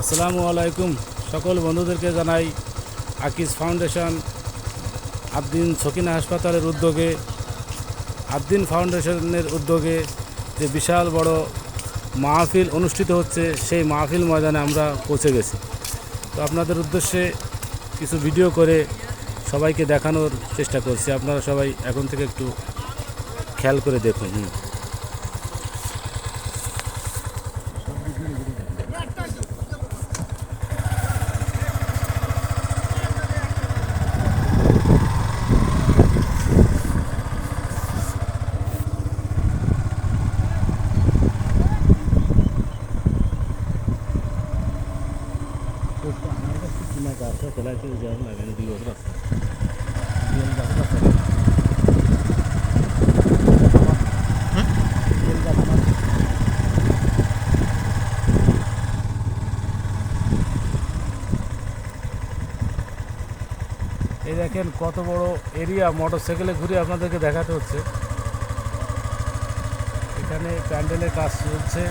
আসসালামু আলাইকুম। সকল বন্ধুদেরকে জানাই আকিস ফাউন্ডেশন, আবদিন সকিনা হাসপাতালের উদ্যোগে, আবদিন ফাউন্ডেশনের উদ্যোগে যে বিশাল বড় মাহফিল অনুষ্ঠিত হচ্ছে, সেই মাহফিল ময়দানে আমরা পৌঁছে গেছি। তো আপনাদের উদ্দেশ্যে কিছু ভিডিও করে সবাইকে দেখানোর চেষ্টা করছি। আপনারা সবাই এখন থেকে একটু খেয়াল করে দেখুন। এই দেখেন কত বড় এরিয়া মোটরসাইকেলে ঘুরে আপনাদেরকে দেখাতে হচ্ছে। এখানে প্যান্ডেলের কাজ চলছে।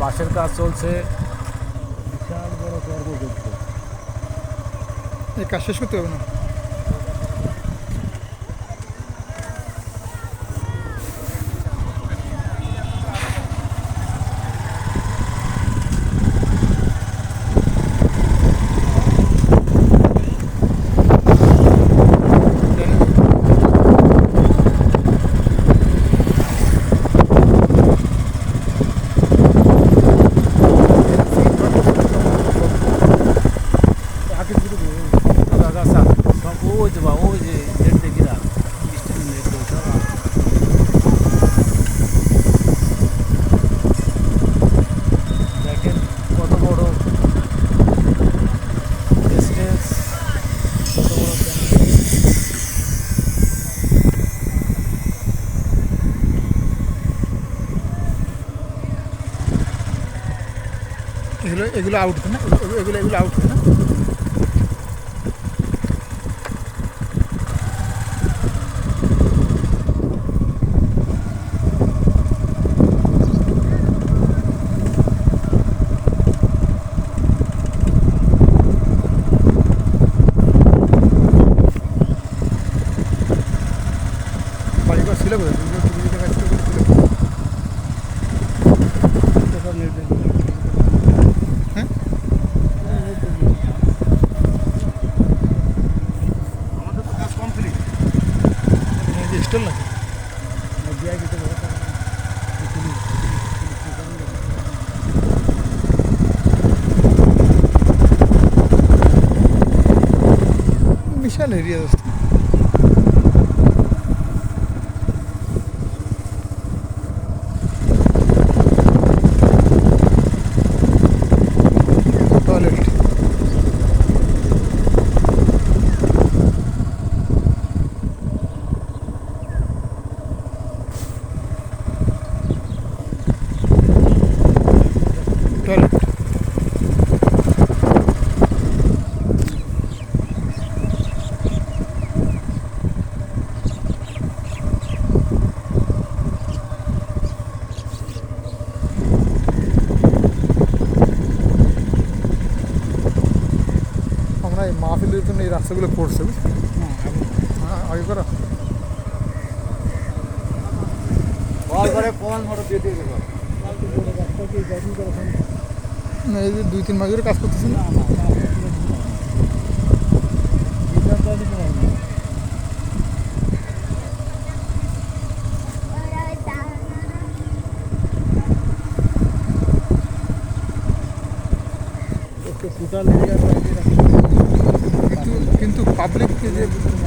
বাসের কাজ চলছে। বিশাল বড় কর্মযজ্ঞ। এই কাজ শেষ করতে হবে না আগাছা সব ওই যে বা ওই যে নেট দেখি না স্টিল নেট সব দেখেন কত বড় স্টেজ কত বড় প্যান্ডেল। এগুলো এগুলো আউট না এগুলো এগুলো এগুলো আউট না বাড়ি ঘর ছিল কোথায় দুর্গা পুজো দেখা ছিল সব নেট দেখি। হ্যাঁ আমাদের তো কাজ কমপ্লিট স্টল নাকি দিয়া গেছে বড় বিশাল এরিয়া দোস্ত টয়লেট টয়লেট আমরা এই রাস্তাগুলো করছে বুঝলি? হ্যাঁ, আগে করা। দুই তিন মাস ধরে কাজ করতেছি না। কিন্তু কিন্তু পাবলিক যে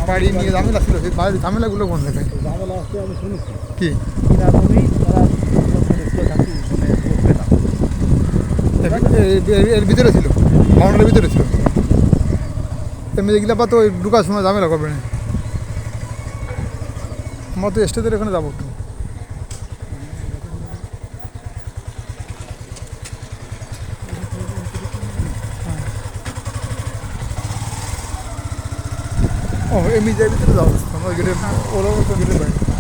বাড়ি নিয়ে ঝামেলা ছিল সেই বাড়ির ঝামেলাগুলো কোন জায়গায়? ঝামেলা আসতে আমি শুনেছি। কি? থাকি এর- ভিতরে ছিল? বাউন্ডারির ভিতরে ছিল? এমনি এগুলা পা তো ওই ঢুকার সময় ঝামেলা করবে না। আমরা তো স্টেজের এখানে যাব। একটু ও এমনি যাই ভিতরে যাব আমরা গেটের ওরা তো গেটের বাইরে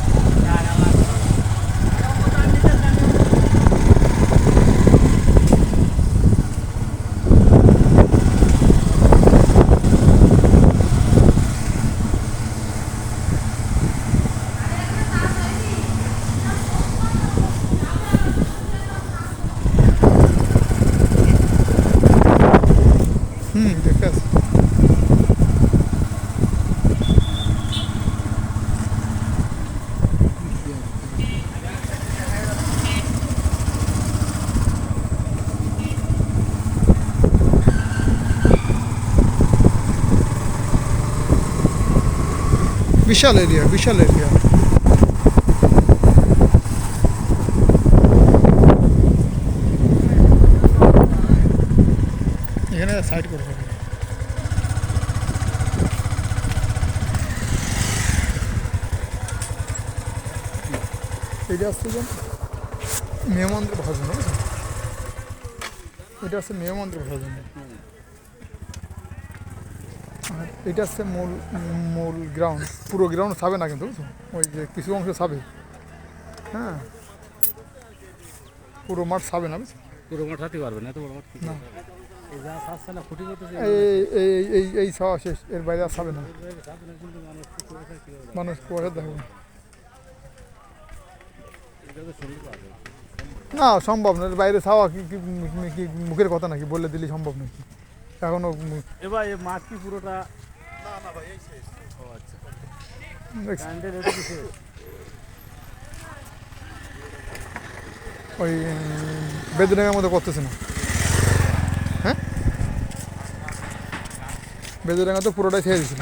বিশাল এরিয়া বিশাল এরিয়া এখানে সাইড করে দেবে। এটা হচ্ছে যে মেহমানদের বসার জন্য বুঝছেন? এটা হচ্ছে মেহমানদের বসার জন্য আর এটা হচ্ছে মূল মূল গ্রাউন্ড পুরো গ্রাউন্ড ছাবে না কিন্তু বুঝছ? ওই যে কিছু অংশ ছাবে হ্যাঁ। পুরো মাঠ ছাবে না বুঝছ? পুরো মাঠ হাঁটতে পারবেন এত বড় মাঠ না। এই না এই এই ছাওয়া শেষ এর বাইরে আর ছাবে না। মানুষ কুয়াশা দেখবে না। না সম্ভব না এর বাইরে ছাওয়া কি মুখের কথা নাকি? বললে দিলি সম্ভব নাকি? এখনও এবার এই মাঠ কি পুরোটা? দেখছি, স্ট্যান্ডের এটা কি শেষ? ওই বেদনাগার মধ্যে করতেছে না। হ্যাঁ? বেদনাগা তো পুরোটাই ছেড়ে দিয়েছিল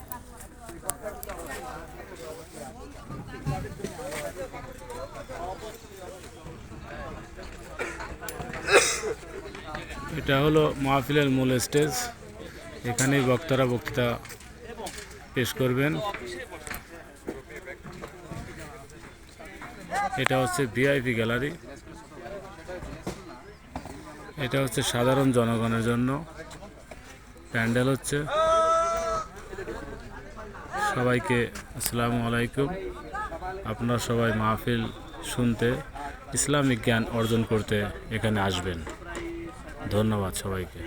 এটা হলো মাহফিলের মূল স্টেজ। এখানেই বক্তারা বক্তৃতা পেশ করবেন। এটা হচ্ছে ভিআইপি গ্যালারি। এটা হচ্ছে সাধারণ জনগণের জন্য। প্যান্ডেল হচ্ছে। সবাইকে আসসালামু আলাইকুম। আপনারা সবাই মাহফিল শুনতে, ইসলামিক জ্ঞান অর্জন করতে এখানে আসবেন। ধন্যবাদ সবাইকে।